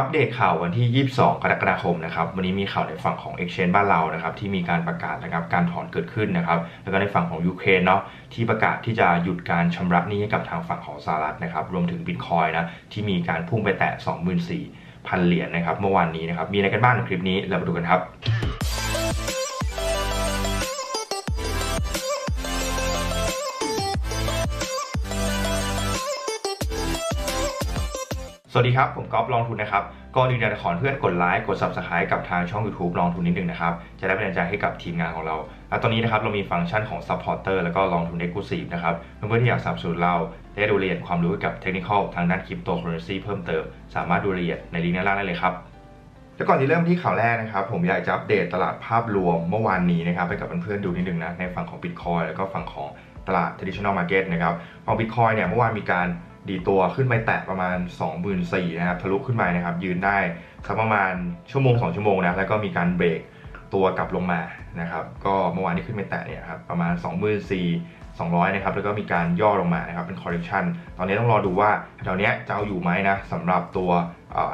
อัปเดตข่าววันที่ 22 กรกฎาคมนะครับ วันนี้มีข่าวในฝั่งของ Exchange บ้านเรานะครับที่มีการประกาศนะครับการถอนเกิดขึ้นนะครับ แล้วก็ในฝั่งของยูเครนเนาะที่ประกาศที่จะหยุดการชำระหนี้ให้กับทางฝั่งของสหรัฐนะครับ รวมถึงบิตคอยนะที่มีการพุ่งไปแตะ 24,000 เหรียญนะครับ เมื่อวานนี้นะครับ มีอะไรกันบ้างในคลิปนี้เรามาดูกันครับ วัสดีครับ ผมก๊อฟลองทุนนะครับก่อนอื่นอยากจะขอเพื่อนกดไลค์กด Subscribe กับทางช่อง YouTube ลองทุนนิดนึงนะครับ จะได้เป็นกำลังใจให้กับทีมงานของเรา และตอนนี้นะครับเรามีฟังก์ชันของ Supporter แล้วก็ลองทุน Exclusive นะครับ เพื่อนๆที่อยากสับสนุนเราได้ดูรายละเอียดความรู้เกี่ยวกับเทคนิคทางด้านคริปโตเคอเรนซีเพิ่มเติม สามารถดูรายละเอียดในลิงก์ด้านล่างได้เลยครับแล้วก่อนที่เริ่มที่ข่าวแรกนะครับ ผมอยากจะอัปเดตตลาดภาพรวมเมื่อวานนี้นะครับไปกับเพื่อนๆดูนิดนึงนะในฝั่งของ Bitcoin แล้วก็ฝั่งของตลาด traditional market นะครับฝั่ง Bitcoin เนี่ยเมื่อวานมีการ ดีตัวขึ้นไปแตะประมาณ 24,000นะครับทะลุขึ้นไปนะครับ ยืนได้สักประมาณชั่วโมง 2 ชั่วโมงนะแล้วก็มีการเบรกตัวกลับลงมานะครับ ก็เมื่อวานที่ขึ้นไปแตะเนี่ยครับประมาณ 24,200 นะครับ แล้วก็มีการย่อลงมานะครับ เป็น correction ตอนนี้ต้องรอดูว่าแถวเนี้ยจะเอาอยู่ไหมนะสำหรับตัว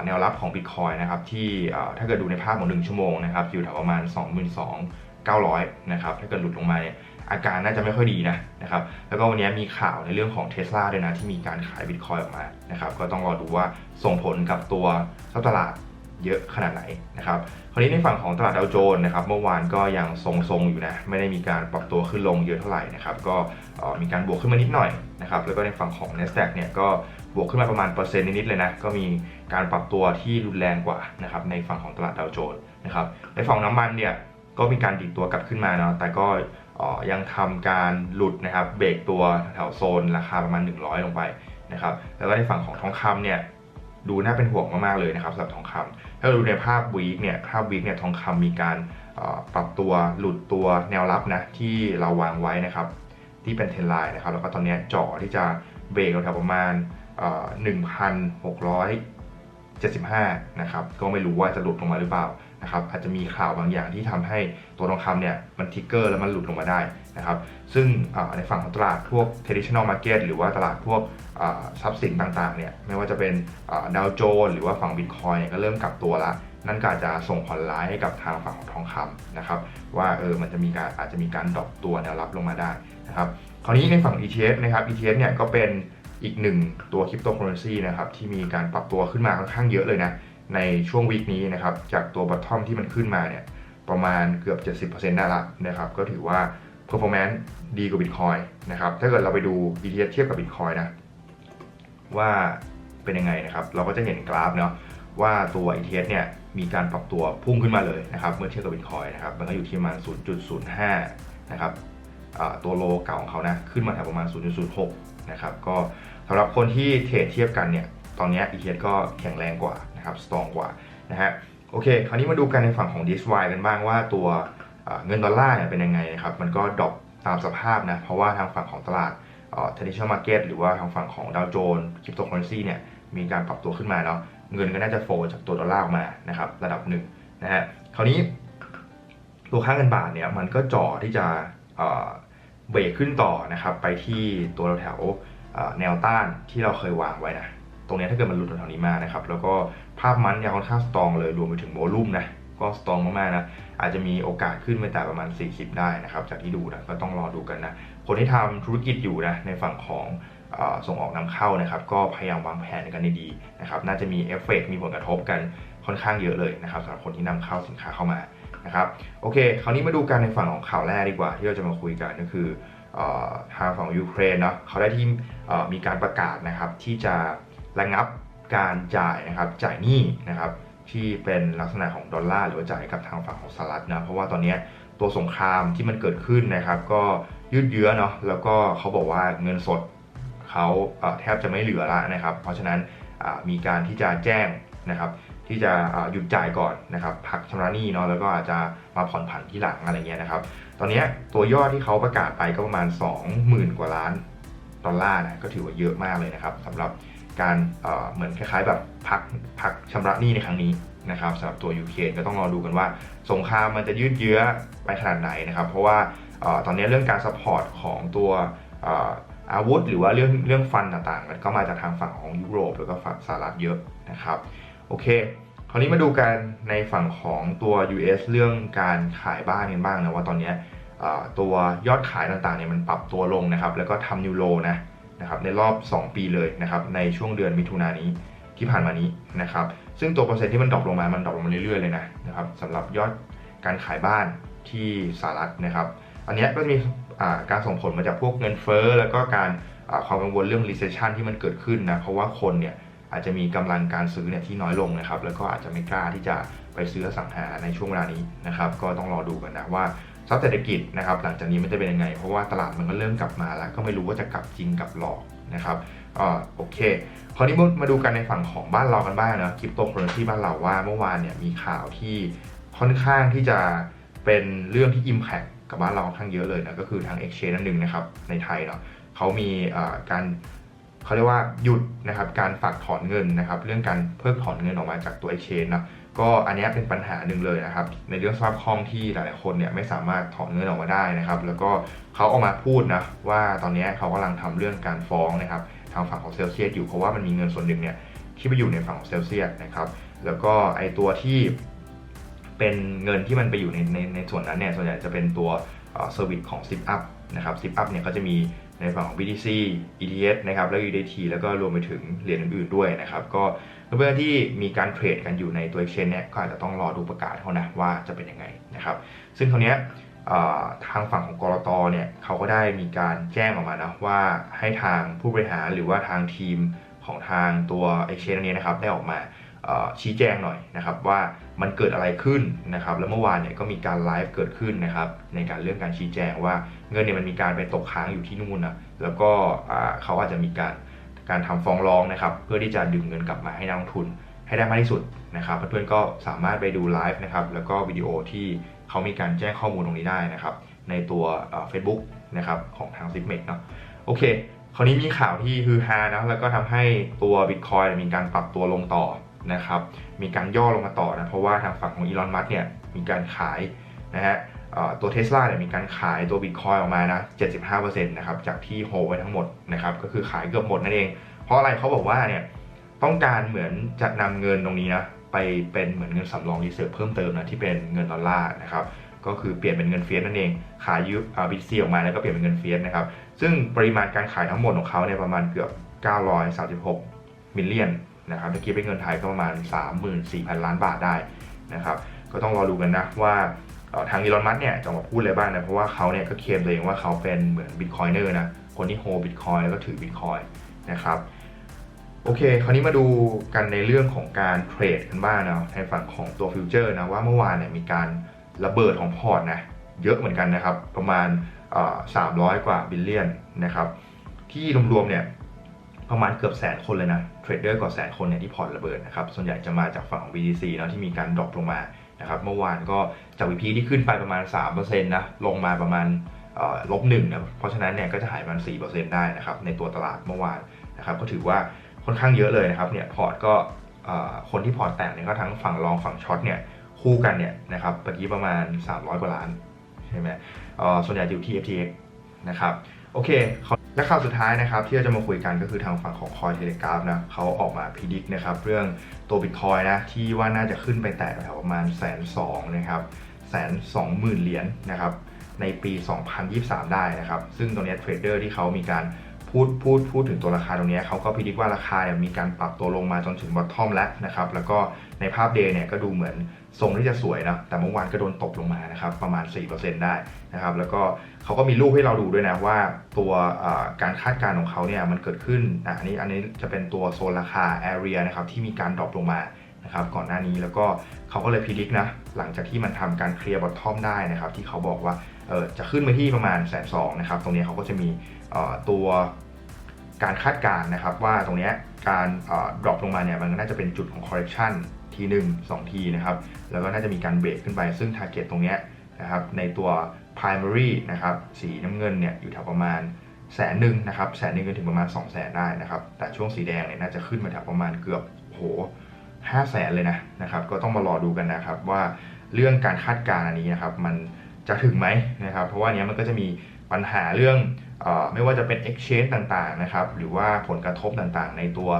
แนวรับของ Bitcoin นะครับ ที่ถ้าเกิดดูในภาพของ 1 ชั่วโมงนะครับ อยู่แถวประมาณ 22,900 นะครับ ถ้าเกิดหลุดลงมาเนี่ย อาการน่าจะไม่ค่อยดีนะนะครับแล้วก็วันนี้มีข่าวในเรื่องของ Tesla ด้วยนะ ที่มีการขาย Bitcoin ออกมานะครับก็ต้องรอดูว่าส่งผลกับตัวตลาดเยอะขนาดไหนนะครับคราวนี้ในฝั่งของตลาดดาวโจนส์นะครับเมื่อวานก็ยังทรงๆอยู่นะไม่ได้มีการปรับตัวขึ้นลงเยอะเท่าไหร่นะครับก็มีการบวกขึ้นมานิดหน่อยนะครับแล้วก็ในฝั่งของ NASDAQ เนี่ยก็บวกขึ้นมาประมาณเปอร์เซ็นต์นิดๆเลยนะก็มีการปรับตัวที่รุนแรงกว่านะครับในฝั่งของตลาดดาวโจนส์นะครับในฝั่งน้ำมันเนี่ยก็มีการดิดตัวกลับขึ้นมาเนาะแต่ก็ ยังทำการหลุดนะครับเบรกตัวแถวโซนราคาประมาณ 100 ลงไปนะครับแล้วก็ในฝั่งของทองคำเนี่ยดูน่าเป็นห่วงมากๆเลยนะครับสำหรับทองคำถ้าดูในภาพวีคเนี่ยภาพวีคเนี่ยทองคำมีการปรับตัวหลุดตัวแนวรับนะที่เราวางไว้นะครับ ที่เป็นเทรนไลน์นะครับ แล้วก็ตอนนี้จ่อที่จะเบรกแถวประมาณหนึ่งพันหกร้อยเจ็ดสิบห้านะครับ ก็ไม่รู้ว่าจะหลุดลงมาหรือเปล่า นะครับอาจจะมีข่าวบางอย่างที่ทำให้ตัวทองคำเนี่ยมันทิกเกอร์แล้วมันหลุดลงมาได้นะครับซึ่งในฝั่งของตลาดพวก traditional market หรือว่าตลาดพวกทรัพย์สินต่างๆเนี่ยไม่ว่าจะเป็นดาวโจนหรือว่าฝั่งบิตคอยก็เริ่มกลับตัวละนั่นก็อาจจะส่งผลร้ายให้กับทางฝั่งของทองคำนะครับว่าเออมันจะมีการอาจจะมีการดรอปตัวแนวรับลงมาได้นะครับคราวนี้ในฝั่ง ETF นะครับ ETF เนี่ยก็เป็นอีกหนึ่งตัวคริปโตเคอเรนซีนะครับที่มีการปรับตัวขึ้นมาค่อนข้างเยอะเลยนะ ในช่วงวีคนี้นะครับจากตัวบัตทอมที่มันขึ้นมาเนี่ยประมาณเกือบ 70%ได้ละนะครับก็ถือว่า performance ดีกว่า Bitcoin นะครับถ้าเกิดเราไปดู ETF เทียบกับ Bitcoin นะว่าเป็นยังไงนะครับเราก็จะเห็นกราฟเนาะว่าตัว ETF เนี่ยมีการปรับตัวพุ่งขึ้นมาเลยนะครับเมื่อเทียบกับ Bitcoin นะครับมันก็อยู่ที่ประมาณ 0.05 นะครับตัวโลเก่าของเขานะขึ้นมาแถวประมาณ 0.06 นะครับก็สำหรับคนที่เทรดเทียบกันเนี่ยตอนนี้ ETH ก็แข็งแรงกว่า นะครับสตรองกว่านะฮะโอเค คราวนี้มาดูกันในฝั่งของ DXY กันบ้างว่าตัวเงินดอลลาร์เนี่ยเป็นยังไงนะครับ มันก็ดรอปตามสภาพนะ เพราะว่าทางฝั่งของตลาดเอ่อ traditional market หรือว่าทางฝั่งของดาวโจนส์คริปโตเคอเรนซีเนี่ยมีการปรับตัวขึ้นมาเนาะเงินก็น่าจะโฟลจากตัวดอลลาร์ออกมานะครับระดับหนึ่งนะฮะคราวนี้ตัวค่าเงินบาทเนี่ยมันก็จ่อที่จะเบรกขึ้นต่อนะครับไปที่ตัวแถวแนวต้านที่เราเคยวางไว้นะ ตรงนี้ถ้าเกิดมันหลุดแถวนี้มานะครับ แล้วก็ภาพมันยังค่อนข้างสตรองเลยรวมไปถึงโวลุ่มนะก็สตรองมากๆนะอาจจะมีโอกาสขึ้นไปแต่ประมาณ 40 ได้นะครับ จากที่ดูนะก็ต้องรอดูกันนะคนที่ทำธุรกิจอยู่นะในฝั่งของส่งออกนำเข้านะครับ ก็พยายามวางแผนกันดีๆนะครับ น่าจะมีเอฟเฟกต์มีผลกระทบกันค่อนข้างเยอะเลยนะครับสำหรับคนที่นำเข้าสินค้าเข้ามานะครับโอเค คราวนี้มาดูกันในฝั่งของข่าวแรกดีกว่า ที่เราจะมาคุยกันก็คือทางฝั่งยูเครนเนาะเขาได้ที่มีการประกาศนะครับที่จะ ระงับการจ่ายนะครับจ่ายหนี้นะครับที่เป็นลักษณะของดอลลาร์หรือว่าจ่ายกับทางฝั่งของสหรัฐนะเพราะว่าตอนนี้ตัวสงครามที่มันเกิดขึ้นนะครับ ก็ยืดเยื้อเนาะแล้วก็เขาบอกว่าเงินสดเขาแทบจะไม่เหลือละนะครับ เพราะฉะนั้นมีการที่จะแจ้งนะครับ ที่จะหยุดจ่ายก่อนนะครับพักชำระหนี้เนาะแล้วก็อาจจะมาผ่อนผันที่หลังอะไรเงี้ยนะครับ ตอนนี้ตัวยอดที่เขาประกาศไปก็ประมาณ 20,000 กว่าล้านดอลลาร์นะก็ถือว่าเยอะมากเลยนะครับสำหรับ การเอ่อเหมือนคล้ายๆ แบบพักพักชำระหนี้ในครั้งนี้นะครับสำหรับตัวยูเครนก็ต้องรอดูกันว่า สงครามมันจะยืดเยื้อไปขนาดไหนนะครับ เพราะว่าอ่อตอนนี้เรื่องการสปอร์ตของตัวอาวุธ หรือว่าเรื่องเรื่องฟันต่างๆ มันก็มาจากทางฝั่งของยุโรปแล้วก็ฝั่งสหรัฐเยอะนะครับโอเค คราวนี้มาดูกันในฝั่งของตัว US เรื่องการขายบ้านกันบ้างนะว่าตอนนี้ตัวยอดขายต่างๆเนี่ยมันปรับตัวลงนะครับ แล้วก็ทำนิวโลนะ นะครับในรอบ 2 ปีเลยนะครับในช่วงเดือนมิถุนายนนี้ที่ผ่านมานี้นะครับซึ่งตัวเปอร์เซ็นต์ที่มันดรอปลงมา มันดรอปลงมาเรื่อยๆเลยนะนะครับสำหรับยอดการขายบ้านที่สหรัฐนะครับ อันนี้ก็จะมีการส่งผลมาจากพวกเงินเฟ้อแล้วก็การอ่าความกังวลเรื่อง recession ที่มันเกิดขึ้นนะเพราะว่าคนเนี่ยอาจจะมีกำลังการซื้อเนี่ยที่น้อยลงนะครับ แล้วก็อาจจะไม่กล้าที่จะไปซื้อสังหาในช่วงเวลานี้นะครับ ก็ต้องรอดูกันนะว่า ทรัพย์เศรษฐกิจนะครับหลังจากนี้มันจะเป็นยังไง เพราะว่าตลาดมันก็เริ่มกลับมาแล้ว ก็ไม่รู้ว่าจะกลับจริงกลับหลอกนะครับอ่าโอเค คราวนี้มาดูกันในฝั่งของบ้านเรากันบ้างนะคริปโตเคอเรนซีบ้านเราว่าเมื่อวานเนี่ยมีข่าวที่ค่อนข้างที่จะเป็นเรื่องที่ Impact กับบ้านเราค่อนข้างเยอะเลยนะก็คือทาง Exchange นั่นหนึ่งนะครับในไทยเนาะเขามีอ่าการเขาเรียกว่าหยุดนะครับการฝากถอนเงินนะครับเรื่องการเพิกถอนเงินออกมาจากตัว Exchange นะ ก็อันนี้เป็นปัญหาหนึ่งเลยนะครับ ในเรื่องสภาพคล่องที่หลายๆคนเนี่ยไม่สามารถถอนเงินออกมาได้นะครับ แล้วก็เขาออกมาพูดนะว่าตอนนี้เขากำลังทำเรื่องการฟ้องนะครับทางฝั่งของเซลเซียสอยู่เพราะว่ามันมีเงินส่วนหนึ่งเนี่ยที่ไปอยู่ในฝั่งของเซลเซียสนะครับ แล้วก็ไอตัวที่เป็นเงินที่มันไปอยู่ในในในส่วนนั้นเนี่ยส่วนใหญ่จะเป็นตัวเซอร์วิสของ Zip Up นะครับ Zip Up เนี่ยก็จะมี ในฝั่งของ BTC ETH นะครับแล้ว UDT แล้วก็รวมไปถึงเหรียญอื่นๆด้วยนะครับ ก็เพื่อนๆที่มีการเทรดกันอยู่ในตัว Exchange เนี่ยก็อาจจะต้องรอดูประกาศเขานะว่าจะเป็นยังไงนะครับ ซึ่งคราวเนี้ยทางฝั่งของกรตเนี่ยเขาก็ได้มีการแจ้งออกมานะว่าให้ทางผู้บริหารหรือว่าทางทีมของทางตัว Exchange นี้นะครับได้ออกมาชี้แจงหน่อยนะครับว่า มันเกิดอะไรขึ้นนะครับ แล้วเมื่อวานเนี่ยก็มีการไลฟ์เกิดขึ้นนะครับ ในการเรื่องการชี้แจงว่าเงินเนี่ยมันมีการไปตกค้างอยู่ที่นู่นนะแล้วก็เขาอาจจะมีการการทำฟ้องร้องนะครับ เพื่อที่จะดึงเงินกลับมาให้นักลงทุนให้ได้มากที่สุดนะครับเพื่อนๆก็สามารถไปดูไลฟ์นะครับ แล้วก็วิดีโอที่เขามีการแจ้งข้อมูลตรงนี้ได้นะครับ ในตัวเฟซบุ๊กนะครับของทาง z i p m e x เนาะโอเคคราวนี้มีข่าวที่ฮือฮานะแล้วก็ทำให้ตัว Bitcoin มีการปรับตัวลงต่อ นะครับมีการย่อลงมาต่อนะเพราะว่าทางฝั่งของอีลอนมัสเนี่ยมีการขายนะฮะตัวเทสลาเนี่ยมีการขายตัว Bitcoin ออกมานะ 75%นะครับจากที่โฮไว้ทั้งหมดนะครับก็คือขายเกือบหมดนั่นเอง เพราะอะไรเขาบอกว่าเนี่ยต้องการเหมือนจะนำเงินตรงนี้นะไปเป็นเหมือนเงินสำรองรีเซิร์ฟเพิ่มเติมนะที่เป็นเงินดอลลาร์นะครับก็คือเปลี่ยนเป็นเงินเฟียสนั่นเอง ขายยูอ่าบิตซีออกมาแล้วก็เปลี่ยนเป็นเงินเฟียสนะครับซึ่งปริมาณการขายทั้งหมดของเขาเนี่ยประมาณเกือบ 936มิลเลียน นะครับถ้าคิดเป็นเงินไทยก็ประมาณ 34,000 ล้านบาทได้นะครับก็ต้องรอดูกันนะว่าทางอีลอนมัสเนี่ยจะออกมาพูดอะไรบ้างนะเพราะว่าเขาเนี่ยก็เคลมตัวเองว่าเขาเป็นเหมือนบิตคอยเนอร์นะคนที่โฮบิตคอยแล้วก็ถือบิตคอยนะครับโอเค คราวนี้มาดูกันในเรื่องของการเทรดกันบ้างนะในฝั่งของตัวฟิวเจอร์นะว่าเมื่อวานเนี่ยมีการระเบิดของพอร์ตนะเยอะเหมือนกันนะครับประมาณเอ่อ300กว่าบิลเลียนนะครับที่รวมๆเนี่ยประมาณเกือบแสนคนเลยนะ เทรดเดอร์กว่าแสนคนเนี่ยที่พอร์ตระเบิดนะครับ ส่วนใหญ่จะมาจากฝั่งของ BTC เนาะที่มีการดรอปลงมานะครับ เมื่อวานก็จากวีพีที่ขึ้นไปประมาณ 3%นะ ลงมาประมาณลบหนึ่งนะ เพราะฉะนั้นเนี่ยก็จะหายประมาณ4%ได้นะครับในตัวตลาดเมื่อวานนะครับ ก็ถือว่าค่อนข้างเยอะเลยนะครับ เนี่ยพอร์ตก็คนที่พอร์ตแตกเนี่ยก็ทั้งฝั่งลองฝั่งช็อตเนี่ยคู่กันเนี่ยนะครับเมื่อกี้ประมาณ 300 กว่าล้านใช่ไหมส่วนใหญ่อยู่ที่ FTX นะครับ โอเคเขา และข่าวสุดท้ายนะครับที่เราจะมาคุยกันก็คือทางฝั่งของคอยเทเลกราฟนะเขาออกมาพิจิกนะครับเรื่องตัวบิตคอยนะที่ว่าน่าจะขึ้นไปแตะแถวประมาณแสนสองนะครับแสนสองหมื่นเหรียญนะครับในปี 2023 ได้นะครับ ซึ่งตรงนี้เทรดเดอร์ที่เขามีการ พูดพูดพูดถึงตัวราคาตรงนี้เขาก็พิจิตว่าราคาเนี่ยมีการปรับตัวลงมาจนถึงบอททอมแล้วนะครับแล้วก็ในภาพเดย์เนี่ยก็ดูเหมือนทรงที่จะสวยนะแต่เมื่อวานก็โดนตกลงมานะครับประมาณ 4%ได้นะครับแล้วก็เขาก็มีรูปให้เราดูด้วยนะว่าตัวการคาดการณ์ของเขาเนี่ยมันเกิดขึ้นอันนี้อันนี้จะเป็นตัวโซนราคา area นะครับที่มีการดรอปลงมานะครับก่อนหน้านี้แล้วก็เขาก็เลยพิจิตนะหลังจากที่มันทำการเคลียร์บอททอมได้นะครับที่เขาบอกว่าจะขึ้นไปที่ประมาณแสนสองนะครับตรงนี้เขาก็จะมีตัว การคาดการณ์นะครับว่าตรงนี้การดรอปลงมาเนี่ยมันน่าจะเป็นจุดของ correction ทีหนึ่งสองทีนะครับแล้วก็น่าจะมีการเบรกขึ้นไป ซึ่ง target ตรงนี้นะครับในตัว primary นะครับสีน้ำเงินเนี่ยอยู่แถวประมาณแสนหนึ่งนะครับแสนหนึ่งจนถึงประมาณ2 0 0แสนได้นะครับแต่ช่วงสีแดงเนี่ยน่าจะขึ้นมาแถวประมาณเกือบโหห้าแสนเลยนะนะครับก็ต้องมารอดูกันนะครับว่าเรื่องการคาดการณ์อันนี้นะครับมันจะถึงไหมนะครับเพราะว่าเนี้ยมันก็จะมี ปัญหาเรื่องอไม่ว่าจะเป็น exchange ต่างๆนะครับหรือว่าผลกระทบต่างๆ ในตัว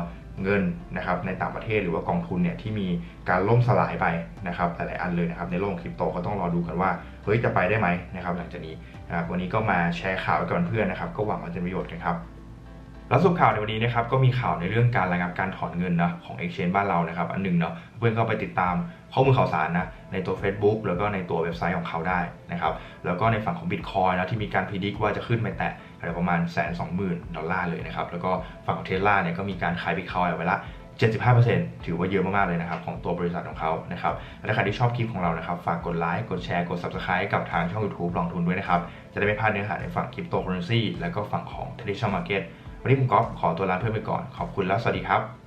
เงินนะครับในต่างประเทศหรือว่ากองทุนเนี่ยที่มีการล่มสลายไปนะครับหลายๆอันเลยนะครับในโลกคริปโตก็ต้องรอดูกันว่าเฮ้ยจะไปได้ไหมนะครับหลังจากนี้นะครับวันนี้ก็มาแชร์ข่าวกับเพื่อนนะครับก็หวังว่าจะประโยชน์กันครับ แล้วสรุปข่าวในวันนี้นะครับก็มีข่าวในเรื่องการระงับการถอนเงินนะของ Exchange บ้านเรานะครับอันหนึ่งเนาะเพื่อนก็ไปติดตามข้อมูลข่าวสารนะในตัว Facebook แล้วก็ในตัวเว็บไซต์ของเขาได้นะครับแล้วก็ในฝั่งของ Bitcoin นะที่มีการพิจิกว่าจะขึ้นไปแตะอะไรประมาณแสนสองหมื่นดอลลาร์เลยนะครับแล้วก็ฝั่งของเทสลาเนี่ยก็มีการขาย Bitcoin เอาไว้ละ75%ถือว่าเยอะมาก ๆ เลยนะครับ ของตัวบริษัทของเขานะครับและถ้าใครที่ชอบคลิปของเรานะครับ ฝากกดไลค์กดแชร์กด Subscribe กับทางช่อง YouTube ลองทุนด้วยนะครับ จะได้ไม่พลาดเนื้อหาในฝั่งคริปโตเคอเรนซีแล้วก็ฝั่งของ traditional market วันนี้ผมก๊อฟขอตัวลาเพื่อนไปก่อน ขอบคุณแล้วสวัสดีครับ